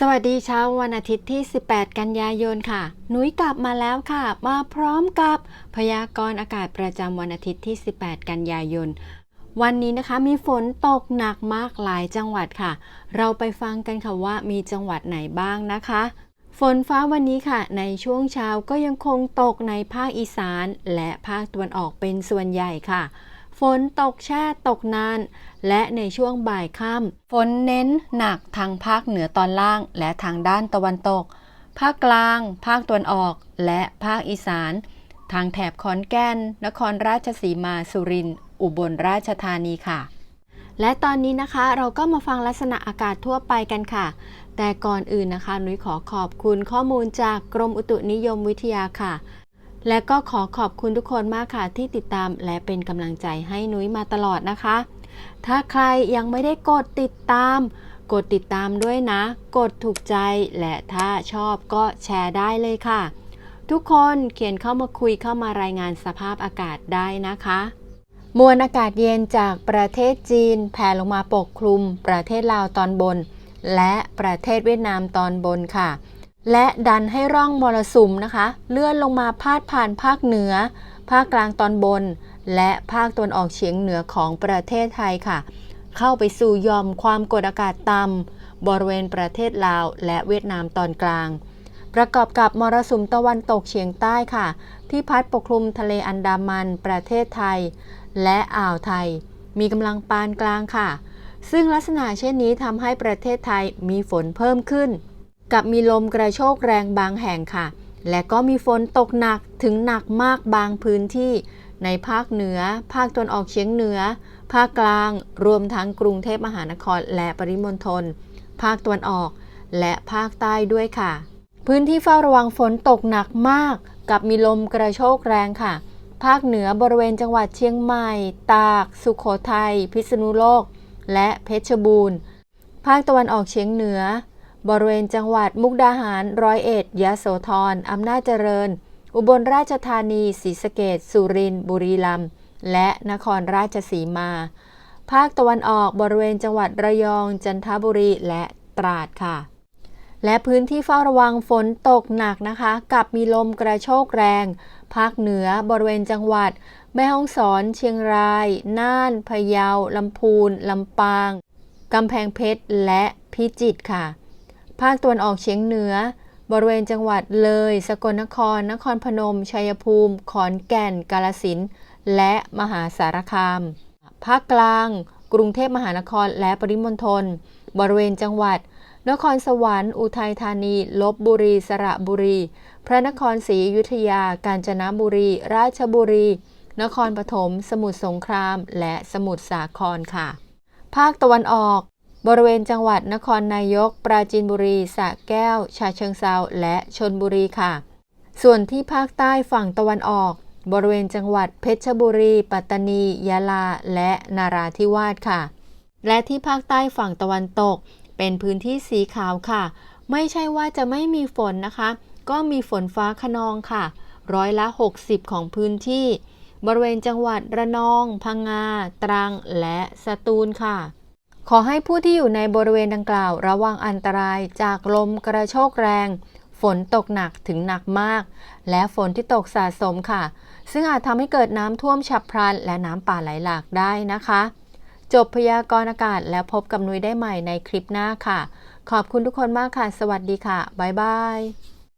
สวัสดีเช้าวันอาทิตย์ที่ 18 กันยายนค่ะ หนุยกลับมาแล้วค่ะ มาพร้อมกับพยากรณ์อากาศประจำวันอาทิตย์ที่ 18 กันยายน วันนี้นะคะมีฝนตกหนักมากหลายจังหวัดค่ะ เราไปฟังกันค่ะว่ามีจังหวัดไหนบ้างนะคะ ฝนฟ้าวันนี้ค่ะ ในช่วงเช้าก็ยังคงตกในภาคอีสาน และภาคตะวันออกเป็นส่วนใหญ่ค่ะ ฝนตกแช่ตกนาน และในช่วงบ่ายค่ำฝนเน้นหนักทางภาคเหนือตอนล่าง และทางด้านตะวันตก ภาคกลาง ภาคตะวันออก และภาคอีสาน ทางแถบขอนแก่น นครราชสีมาสุรินทร์อุบลราชธานีค่ะ และตอนนี้นะคะเราก็มาฟังลักษณะอากาศทั่วไปกันค่ะ แต่ก่อนอื่นนะคะนุ้ยขอขอบคุณข้อมูลจากกรมอุตุนิยมวิทยาค่ะ และก็ขอขอบคุณทุกคนมากค่ะที่ติดตามและเป็นกำลังใจให้นุ้ยมาตลอดนะคะ ถ้าใครยังไม่ได้กดติดตาม กดติดตามด้วยนะ กดถูกใจและถ้าชอบก็แชร์ได้เลยค่ะ ทุกคนเขียนเข้ามาคุยเข้ามารายงานสภาพอากาศได้นะคะ มวลอากาศเย็นจากประเทศจีนแผ่ลงมาปกคลุม ประเทศลาวตอนบน และประเทศเวียดนามตอนบนค่ะ และดันให้ร่องมรสุมนะคะ เลื่อนลงมาพาดผ่านภาคเหนือ ภาคกลางตอนบน และภาคตะวันออกเฉียงเหนือของประเทศไทยค่ะ เข้าไปสู่ยอมความกดอากาศต่ำบริเวณประเทศลาว และเวียดนามตอนกลาง ประกอบกับมรสุมตะวันตกเฉียงใต้ค่ะ ที่พัดปกคลุมทะเลอันดามัน ประเทศไทย และอ่าวไทย มีกำลังปานกลางค่ะ ซึ่งลักษณะเช่นนี้ทำให้ประเทศไทยมีฝนเพิ่มขึ้น กับมีลมกระโชกแรงบางแห่งค่ะ และก็มีฝนตกหนักถึงหนักมากบางพื้นที่ ในภาคเหนือ ภาคตะวันออกเฉียงเหนือ ภาคกลาง รวมทั้งกรุงเทพมหานครและปริมณฑล ภาคตะวันออก และภาคใต้ด้วยค่ะ พื้นที่เฝ้าระวังฝนตกหนักมาก กับมีลมกระโชกแรงค่ะ ภาคเหนือบริเวณจังหวัดเชียงใหม่ ตาก สุขโขทัย พิษณุโลก และเพชรบูรณ์ ภาคตะวันออกเฉียงเหนือ บริเวณจังหวัดมุกดาหาร ร้อยเอ็ด ยะโสธร อำนาจเจริญ อุบลราชธานี ศรีสะเกษสุรินทร์ บุรีรัมย์ และนครราชสีมา ภาคตะวันออกบริเวณจังหวัดระยอง จันทบุรี และตราดค่ะ และพื้นที่เฝ้าระวังฝนตกหนักนะคะ กับมีลมกระโชกแรง ภาคเหนือบริเวณจังหวัด แม่ฮ่องสอน เชียงราย น่าน พะเยา ลำพูน ลำปาง กำแพงเพชร และพิจิตรค่ะ ภาคตะวันออกเฉียงเหนือ บริเวณจังหวัดเลย สกลนคร นครพนม ชัยภูมิ ขอนแก่น กาฬสินธุ์และมหาสารคาม ภาคกลาง กรุงเทพมหานครและปริมณฑล บริเวณจังหวัด นครสวรรค์ อุทัยธานี ลบบุรี สระบุรี พระนครศรีอยุธยา กาญจนบุรี ราชบุรี นครปฐม สมุทรสงคราม และสมุทรสาครค่ะ ภาคตะวันออก บริเวณจังหวัดนครนายก ปราจีนบุรีสระแก้ว ชาเชิงเซาและชนบุรีค่ะ ส่วนที่ภาคใต้ฝั่งตะวันออก บริเวณจังหวัดเพชรบุรี ปัตตานี ยะลา และนาราธิวาสค่ะ และที่ภาคใต้ฝั่งตะวันตก เป็นพื้นที่สีขาวค่ะ ไม่ใช่ว่าจะไม่มีฝนนะคะ ก็มีฝนฟ้าขนองค่ะ ร้อยละ 60 ของพื้นที่ บริเวณจังหวัดระนอง พังงา ตรัง และสตูลค่ะ ขอให้ผู้ที่อยู่ในบริเวณดังกล่าว ระวังอันตรายจากลมกระโชกแรง ฝนตกหนักถึงหนักมาก และฝนที่ตกสะสมค่ะ ซึ่งอาจทำให้เกิดน้ำท่วมฉับพลัน และน้ำป่าไหลหลากได้นะคะ จบพยากรณ์อากาศแล้วพบกับนุ้ยได้ใหม่ในคลิปหน้าค่ะ ขอบคุณทุกคนมากค่ะ สวัสดีค่ะ บ๊ายบาย